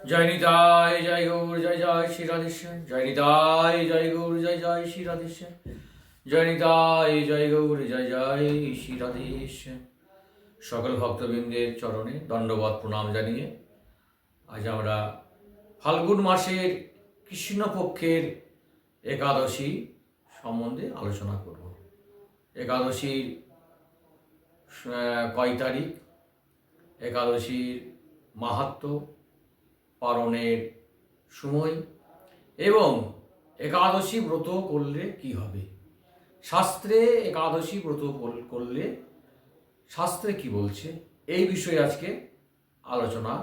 জয় নিতাই, জয় গৌর, জয় জয় শ্রী রাধেশ্যাম। জয় নিতাই, জয় গৌর, জয় জয় শ্রী রাধেশ্যাম। জয় নিতাই, জয় গৌর, জয় জয় শ্রী রাধেশ্যাম। সকল ভক্তবৃন্দের চরণে দণ্ডবত প্রণাম জানিয়ে আজ আমরা ফাল্গুন মাসের কৃষ্ণপক্ষের একাদশী সম্বন্ধে আলোচনা করব। একাদশীর কয় তারিখ? একাদশীর মাহাত্ম্য পালনের সময় এবং একাদশী ব্রত করলে কি হবে? শাস্ত্রে একাদশী ব্রত করলে শাস্ত্রে কি বলছে? এই বিষয়ে আজকে আলোচনা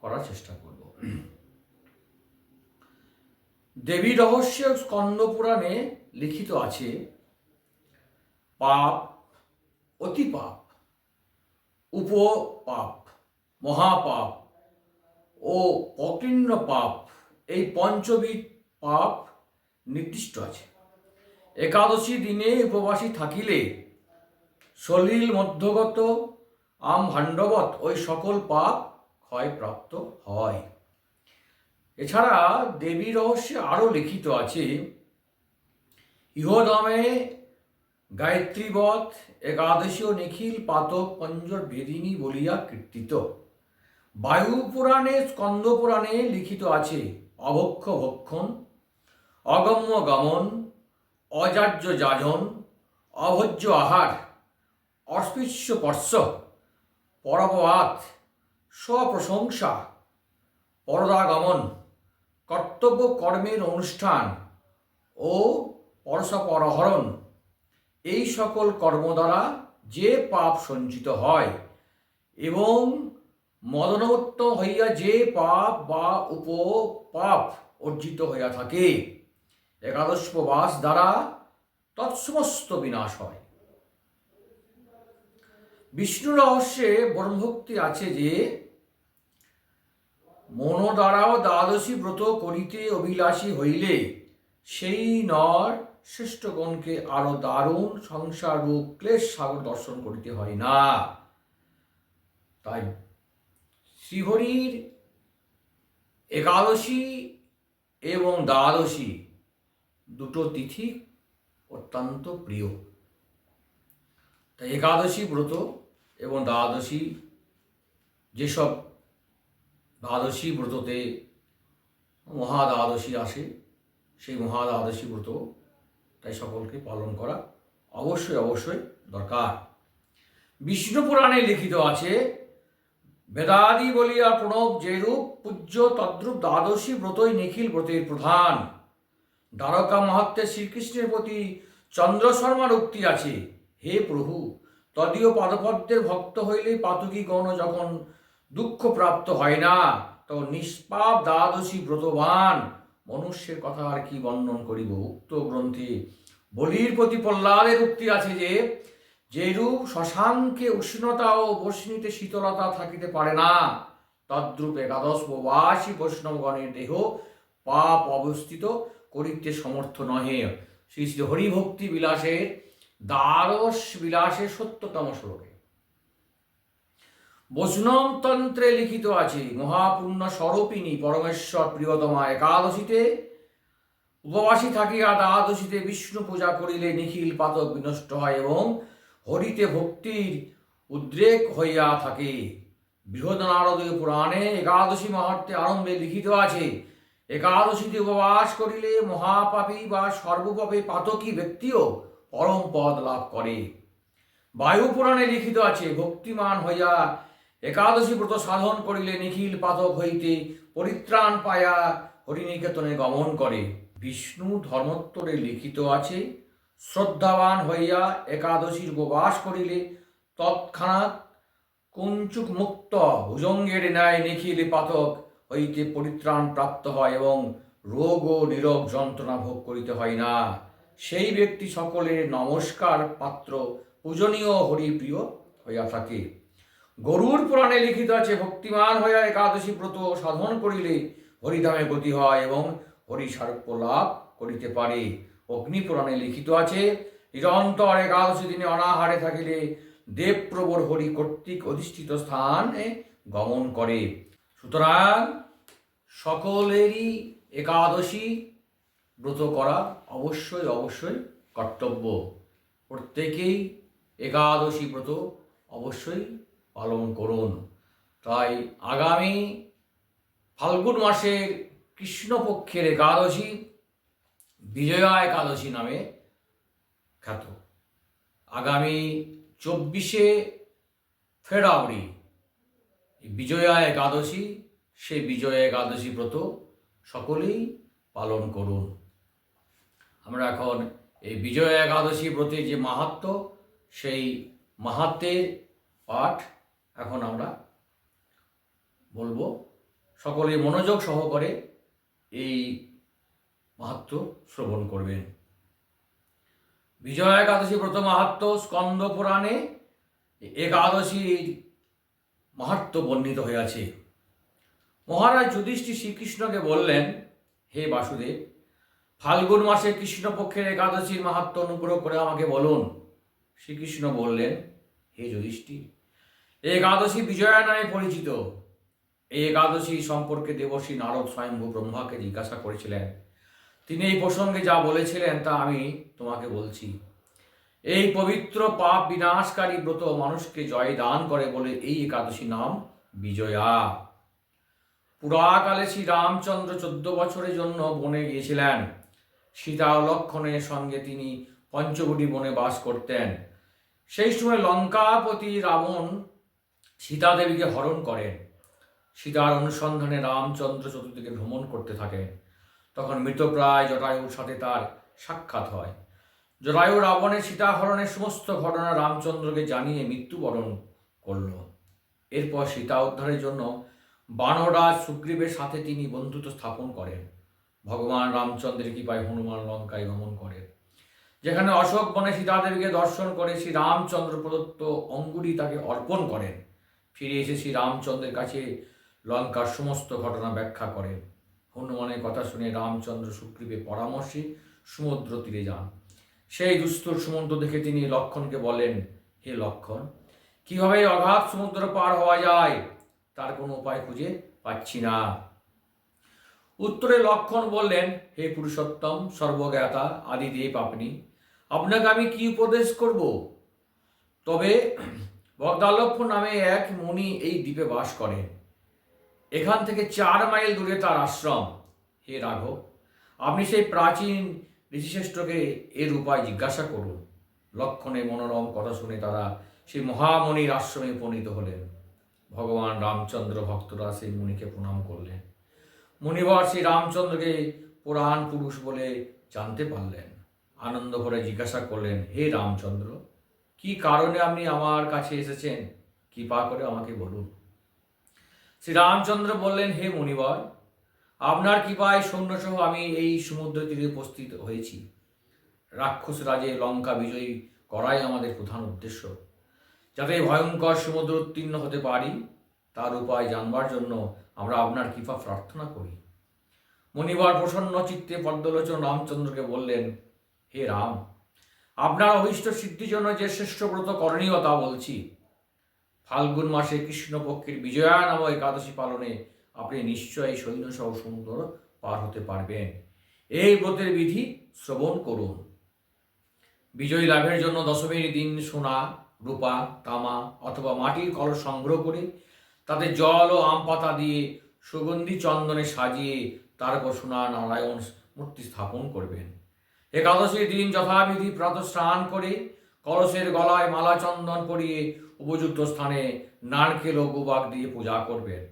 করার চেষ্টা করব। দেবী রহস্য স্কন্দ পুরাণে লিখিত আছে, পাপ, অতি পাপ উপপাপ মহাপাপ ও অকীর্ণ পাপ, এই পঞ্চবিধ পাপ নির্দিষ্ট আছে। একাদশী দিনে উপবাসী থাকিলে সলিল মধ্যগত, আম ভাণ্ডবত, ওই সকল পাপ ক্ষয়প্রাপ্ত হয়। এছাড়া দেবী রহস্যে আরও লিখিত আছে, ইহদামে গায়ত্রীবধ একাদশী ও নিখিল পাতক পঞ্জর বেদিনী বলিয়া কীর্তিত। বায়ু পুরাণে স্কন্দ পুরাণে লিখিত আছে অভক্ষ ভক্ষণ, অগম্য গমন, অজার্য যাজন, অভোজ্য আহার, অস্পৃশ্য স্পর্শ পরপবাত, স্বপ্রশংসা, পরদাগমন, কর্তব্য কর্মের অনুষ্ঠান ও পরশপরহরণ এই সকল কর্ম দ্বারা যে পাপ সঞ্চিত হয় এবং মদনোত্ত হইয়া যে পাপ বা উপপাপ অর্জিত হইয়া থাকে, একাদশ উপবাস দ্বারা তৎসমস্ত বিনাশ হয়। বিষ্ণু রহস্যে ব্রহ্মভক্তি আছে যে, মন দ্বারাও দ্বাদশী ব্রত করিতে অভিলাষী হইলে সেই নর শ্রেষ্ঠগণকে আরও দারুণ সংসার রূপ ক্লেশ সাগর দর্শন করিতে হয় না। তাই শ্রীহরির একাদশী এবং দ্বাদশী দুটো তিথি অত্যন্ত প্রিয়। তাই একাদশী ব্রত এবং দ্বাদশী যেসব দ্বাদশী ব্রততে মহাদ্বাদশী আসে, সেই মহাদ্বাদশী ব্রত তাই সকলকে পালন করা অবশ্যই অবশ্যই দরকার। বিষ্ণু পুরাণে লিখিত আছে বেদাদি বলিয়া প্রণব যেরূপ পূজ্য তদ্রূপ দ্বাদশী ব্রতই নিখিল ব্রতের প্রধান। দ্বারকা মাহাত্মে শ্রীকৃষ্ণের প্রতি চন্দ্র শর্মার উক্তি আছে। হে প্রভু, তদীয় পাদপদ্মের ভক্ত হইলেই পাতকী গণ যখন দুঃখ প্রাপ্ত হয় না, তখন নিষ্পাপ দ্বাদশী ব্রতবান। মনুষ্যের কথা আর কি বর্ণন করিব? উক্ত গ্রন্থে বলির প্রতি প্রহ্লাদের উক্তি আছে যে যেরূপ শশাঙ্কে উষ্ণতা ও বর্ষণীতে শীতলতা থাকিতে পারে না, তদ্রূপ একাদশ প্রবাসী বৈষ্ণবগণের দেহ পাপ অবস্থিত করিতে সমর্থ নহে। শ্রী শ্রী হরিভক্তি বিলাসের দ্বাদশ বিলাসের সত্যতম শ্লোকে। বৈষ্ণব তন্ত্রে লিখিত আছে, মহাপূর্ণ স্বরূপিনী পরমেশ্বর প্রিয়তমা একাদশীতে উপবাসী থাকিয়া দ্বাদশীতে বিষ্ণু পূজা করিলে নিখিল পাতক বিনষ্ট হয় এবং হরিতে ভক্তির উদ্রেক হইয়া থাকে। বৃহৎ নারদীয় পুরাণে একাদশী মাহাত্মে আরম্ভে লিখিত আছে, একাদশীতে উপবাস করিলে মহাপাপী বা সর্বপাপে পাতকী ব্যক্তিও পরম পদ লাভ করে। বায়ু পুরাণে লিখিত আছে, ভক্তিমান হইয়া একাদশী ব্রত সাধন করিলে নিখিল পাতক হইতে পরিত্রাণ পায়া হরিনিকেতনে গমন করে। বিষ্ণু ধর্মোত্তরে লিখিত আছে শ্রদ্ধাবান হইয়া একাদশীর উপবাস করিলে তৎক্ষণাৎ কুঞ্চুক মুক্ত ভুজঙ্গের ন্যায় নিখিল পাতক হইতে পরিত্রাণ প্রাপ্ত হয় এবং রোগ ও নিরোগ যন্ত্রণা ভোগ করিতে হয় না। সেই ব্যক্তি সকলের নমস্কার পাত্র পূজনীয় হরিপ্রিয় হইয়া থাকে। গরুর পুরাণে লিখিত আছে, ভক্তিমান হইয়া একাদশী ব্রত সাধন করিলে হরিধামে গতি হয় এবং হরি সারূপ্য লাভ করিতে পারে। অগ্নি পুরাণে লিখিত আছে, নিরন্তর একাদশী দিনে অনাহারে থাকিলে দেবপ্রবর হরি কর্তৃক অধিষ্ঠিত স্থানে গমন করে। সুতরাং সকলেরই একাদশী ব্রত করা অবশ্যই অবশ্যই কর্তব্য। প্রত্যেকেই একাদশী ব্রত অবশ্যই পালন করুন। তাই আগামী ফাল্গুন মাসের কৃষ্ণপক্ষের একাদশী বিজয়া একাদশী নামে খ্যাত। আগামী চব্বিশে ফেব্রুয়ারি বিজয়া একাদশী সে বিজয়া একাদশী ব্রত সকলেই পালন করুন। আমরা এখন এই বিজয়া একাদশী ব্রতের যে মাহাত্ম, সেই মাহাত্মের পাঠ এখন আমরা বলব। সকলে মনোযোগ সহকারে এই মাহাত্ম শ্রবণ করবেন। বিজয়া একাদশী ব্রত মাহাত্ম স্কন্দ পুরাণে একাদশীর মাহাত্ম বর্ণিত হয়েছে মহারাজ যুধিষ্ঠির শ্রীকৃষ্ণকে বললেন, হে বাসুদেব, ফাল্গুন মাসে কৃষ্ণপক্ষের একাদশীর মাহাত্ম অনুগ্রহ করে আমাকে বলুন। শ্রীকৃষ্ণ বললেন, হে যুধিষ্ঠির এই একাদশী বিজয়া নামে পরিচিত। এই একাদশী সম্পর্কে দেবশ্রী নারদ স্বয়ংভূ ব্রহ্মাকে জিজ্ঞাসা করেছিলেন। তিনি এই প্রসঙ্গে যা বলেছিলেন তা আমি তোমাকে বলছি। এই পবিত্র পাপ বিনাশকারী ব্রত মানুষকে জয় দান করে বলে এই একাদশী নাম বিজয়া। পুরাকালে শ্রী রামচন্দ্র চোদ্দ বছরের জন্য বনে গিয়েছিলেন। সীতা লক্ষণের সঙ্গে তিনি পঞ্চবটি বনে বাস করতেন। সেই সময় লঙ্কাপতি রাবণ সীতাদেবীকে হরণ করেন। সীতার অনুসন্ধানে রামচন্দ্র চতুর্দিকে ভ্রমণ করতে থাকেন। তখন মৃতপ্রায় জটায়ুর সাথে তার সাক্ষাৎ হয়। জটায়ু রাবণের সীতাহরণের সমস্ত ঘটনা রামচন্দ্রকে জানিয়ে মৃত্যুবরণ করল। এরপর সীতা উদ্ধারের জন্য বানরাজ সুগ্রীবের সাথে তিনি বন্ধুত্ব স্থাপন করেন। ভগবান রামচন্দ্রের কৃপায় হনুমান লঙ্কায় গমন করেন। যেখানে অশোক বনে সীতাদেবীকে দর্শন করে শ্রী রামচন্দ্র প্রদত্ত অঙ্গুরি তাকে অর্পণ করেন। ফিরে এসে শ্রী রামচন্দ্রের কাছে লঙ্কার সমস্ত ঘটনা ব্যাখ্যা করেন। হনুমানের কথা শুনে রামচন্দ্র সুগ্রীবের পরামর্শে সমুদ্র তীরে যান। সেই দুস্তর সমুদ্র দেখে তিনি লক্ষণকে বলেন, হে লক্ষণ, কীভাবে অগাধ সমুদ্র পার হওয়া যায়? তার কোনো উপায় খুঁজে পাচ্ছি না। উত্তরে লক্ষণ বললেন, হে পুরুষোত্তম, সর্বজ্ঞাতা আদিদেব আপনি, আপনাকে আমি কি উপদেশ করব? তবে বগদালক্ষ নামে এক মুনি এই দ্বীপে বাস করেন। এখান থেকে চার মাইল দূরে তার আশ্রম। হে রাঘব, আপনি সেই প্রাচীন ঋষিশ্রেষ্ঠকে এর উপায় জিজ্ঞাসা করুন। লক্ষণে মনোরম কথা শুনে তারা সেই মহামণির আশ্রমে উপনীত হলেন। ভগবান রামচন্দ্র ভক্তরা সেই মুনিকে প্রণাম করলেন। মুনিবর শ্রী রামচন্দ্রকে পুরাণ পুরুষ বলে জানতে পারলেন। আনন্দ ভরে জিজ্ঞাসা করলেন, হে রামচন্দ্র, কি কারণে আপনি আমার কাছে এসেছেন? কৃপা করে আমাকে বলুন। শ্রী রামচন্দ্র বললেন, হে মুনিবর, আপনার কৃপায় সৈন্যসহ আমি এই সমুদ্র তীরে উপস্থিত হয়েছি। রাক্ষস রাজে লঙ্কা বিজয়ী করাই আমাদের প্রধান উদ্দেশ্য। যাতে ভয়ঙ্কর সমুদ্র উত্তীর্ণ হতে পারি, তার উপায় জানবার জন্য আমরা আপনার কৃপা প্রার্থনা করি। মণিবার প্রসন্ন চিত্তে পদ্মলোচন রামচন্দ্রকে বললেন, হে রাম, আপনার অভীষ্ট সিদ্ধির জন্য যে শ্রেষ্ঠ ব্রত করণীয় তা বলছি। ফাল্গুন মাসে কৃষ্ণপক্ষের বিজয়া নামক একাদশী পালনে আপনি নিশ্চয়ই সৈন্যসহ সমুদ্র পার হতে পারবেন। এই ব্রতের বিধি শ্রবণ করুন। বিজয়ী লাভের জন্য দশমীর দিন সোনা, রূপা, তামা অথবা মাটির কলস সংগ্রহ করে তাতে জল ও আম পাতা দিয়ে সুগন্ধি চন্দনে সাজিয়ে তারপর সোনা, নারায়ণ মূর্তি স্থাপন করবেন। একাদশীর দিন যথাবিধি প্রাত স্নান করে কলসের গলায় মালা চন্দন পরিয়ে উপযুক্ত স্থানে নারকেল ও গোবাক দিয়ে পূজা করবেন।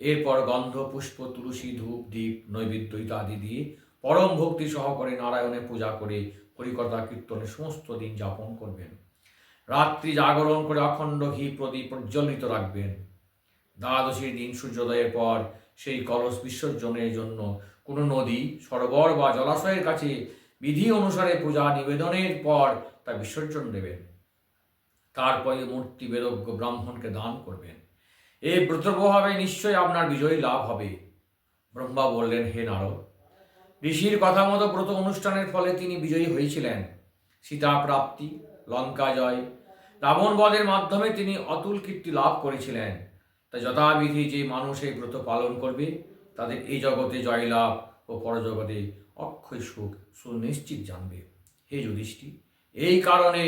এরপর গন্ধ, পুষ্প, তুলসী, ধূপ দ্বীপ নৈবেদ্য ইত্যাদি দিয়ে পরম ভক্তি সহকারে নারায়ণের পূজা করে হরিকথা কীর্তনে সমস্ত দিন যাপন করবেন। রাত্রি জাগরণ করে অখণ্ড ঘি প্রদীপ প্রজ্বলিত রাখবেন। দ্বাদশীর দিন সূর্যোদয়ের পর সেই কলস বিসর্জনের জন্য কোনো নদী, সরোবর বা জলাশয়ের কাছে বিধি অনুসারে পূজা নিবেদনের পর তা বিসর্জন দেবেন। তারপরে মূর্তি বেদজ্ঞ ব্রাহ্মণকে দান করবেন। এই ব্রত প্রভাবে নিশ্চয়ই আপনার বিজয়ী লাভ হবে। ব্রহ্মা বললেন, হে নারদ, ঋষির কথা মতো ব্রত অনুষ্ঠানের ফলে তিনি বিজয়ী হয়েছিলেন। সীতা প্রাপ্তি, লঙ্কা জয়, রাবণ বধের মাধ্যমে তিনি অতুল কীর্তি লাভ করেছিলেন। তাই যথাবিধি যে মানুষ এই ব্রত পালন করবে, তাদের এই জগতে জয়লাভ ও পরজগতে অক্ষয় সুখ সুনিশ্চিত জানবে। হে যুধিষ্ঠি এই কারণে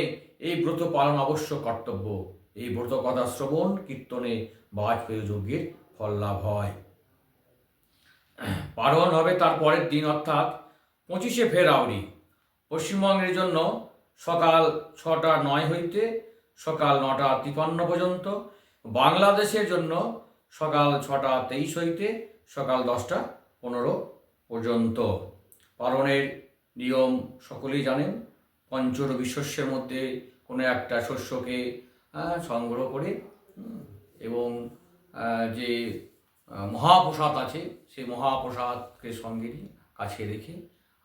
এই ব্রত পালন অবশ্য কর্তব্য। এই ব্রত কথা শ্রবণ, কীর্তনে বাজপেয় যজ্ঞের ফল লাভ হয়। পালন হবে তার পরের দিন, অর্থাৎ পঁচিশে ফেরাউরি পশ্চিমবঙ্গের জন্য সকাল ছটা নয় হইতে সকাল নটা তিপান্ন পর্যন্ত। বাংলাদেশের জন্য সকাল ছটা তেইশ হইতে সকাল দশটা পনেরো পর্যন্ত। পালনের নিয়ম সকলেই জানেন। পঞ্চরবি শস্যের মধ্যে কোনো একটা শস্যকে সংগ্রহ করে এবং যে মহাপ্রসাদ আছে, সেই মহাপ্রসাদকে সঙ্গে কাছে রেখে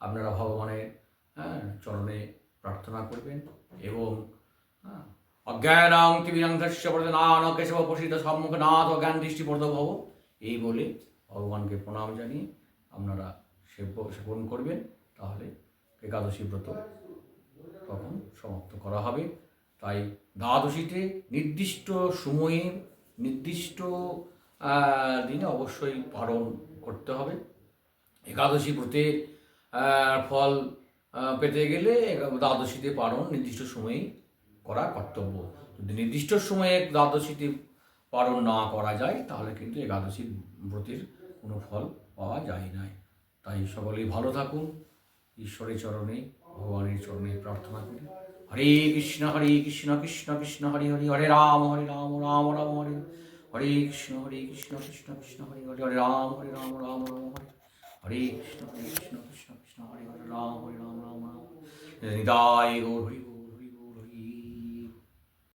আপনারা ভগবানের চরণে প্রার্থনা করবেন এবং অজ্ঞানাং তিবিরাংশস্য প্রদান কেশব প্রসিদ্ধ সম্মুখ নাথ অজ্ঞান দৃষ্টি প্রদ ভব। এই বলে ভগবানকে প্রণাম জানিয়ে আপনারা সেবন করবেন। তাহলে একাদশী ব্রত তখন সমাপ্ত করা হবে। তাই দ্বাদশীতে নির্দিষ্ট সময়ে, নির্দিষ্ট দিনে অবশ্যই পালন করতে হবে। একাদশী ব্রতে ফল পেতে গেলে দ্বাদশীতে পালন নির্দিষ্ট সময়ে করা কর্তব্য। যদি নির্দিষ্ট সময়ে দ্বাদশীতে পালন না করা যায়, তাহলে কিন্তু একাদশী ব্রতের কোনো ফল পাওয়া যায় না তাই সকলেই ভালো থাকুন। ঈশ্বরের চরণে ভগবানের চরণে প্রার্থনা করি হরে কৃষ্ণ হরে কৃষ্ণ কৃষ্ণ কৃষ্ণ, হরে হরে হরে রাম হরে রাম রাম রাম, হরে হরে কৃষ্ণ হরে কৃষ্ণ কৃষ্ণ কৃষ্ণ, হরে হরে হরে রাম হরে রাম রাম রাম, হরে হরে কৃষ্ণ হরে কৃষ্ণ কৃষ্ণ কৃষ্ণ, হরে হরে রাম হরে রাম রাম রাম নিদায় গৌর হরি।